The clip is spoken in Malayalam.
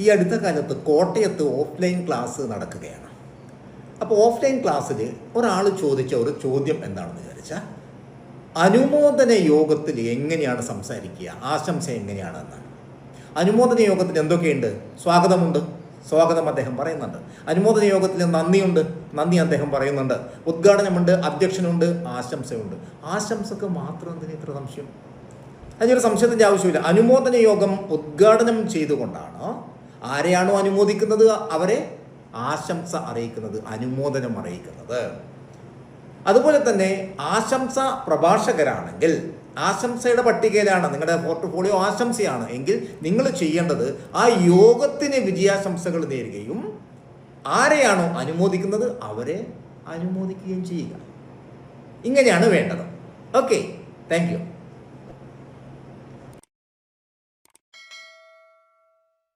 ഈ അടുത്ത കാലത്ത് കോട്ടയത്ത് ഓഫ്ലൈൻ ക്ലാസ് നടക്കുകയാണ്. അപ്പോൾ ഓഫ്ലൈൻ ക്ലാസ്സിൽ ഒരാൾ ചോദിച്ച ഒരു ചോദ്യം എന്താണെന്ന് വിചാരിച്ചാൽ അനുമോദന യോഗത്തിൽ എങ്ങനെയാണ് സംസാരിക്കുക? ആശംസ എങ്ങനെയാണെന്നാണ്. അനുമോദന യോഗത്തിൽ എന്തൊക്കെയുണ്ട്? സ്വാഗതമുണ്ട്. സ്വാഗതം അദ്ദേഹം പറയുന്നുണ്ട്. അനുമോദന യോഗത്തിൽ നന്ദിയുണ്ട്. നന്ദി അദ്ദേഹം പറയുന്നുണ്ട്. ഉദ്ഘാടനമുണ്ട്. അധ്യക്ഷനുണ്ട്. ആശംസയുണ്ട്. ആശംസക്ക് മാത്രം എന്തിന് ഇത്ര സംശയം? അതിനൊരു സംശയത്തിന്റെ ആവശ്യമില്ല. അനുമോദന യോഗം ഉദ്ഘാടനം ചെയ്തുകൊണ്ടാണ് ആരെയാണോ അനുമോദിക്കുന്നത്? അവരെ ആശംസ അറിയിക്കുന്നത് അനുമോദനം അറിയിക്കുന്നത്. അതുപോലെ തന്നെ ആശംസ പ്രഭാഷകരാണെങ്കിൽ ആശംസയുടെ പട്ടികയിലാണ് നിങ്ങളുടെ പോർട്ട്ഫോളിയോ ആശംസയാണ്. എങ്കിൽ നിങ്ങൾ ചെയ്യേണ്ടത് ആ യോഗത്തിന് വിജയാശംസകൾ നേരുകയും ആരെയാണോ അനുമോദിക്കുന്നത് അവരെ അനുമോദിക്കുകയും ചെയ്യുക. ഇങ്ങനെയാണ് വേണ്ടത്. Okay thank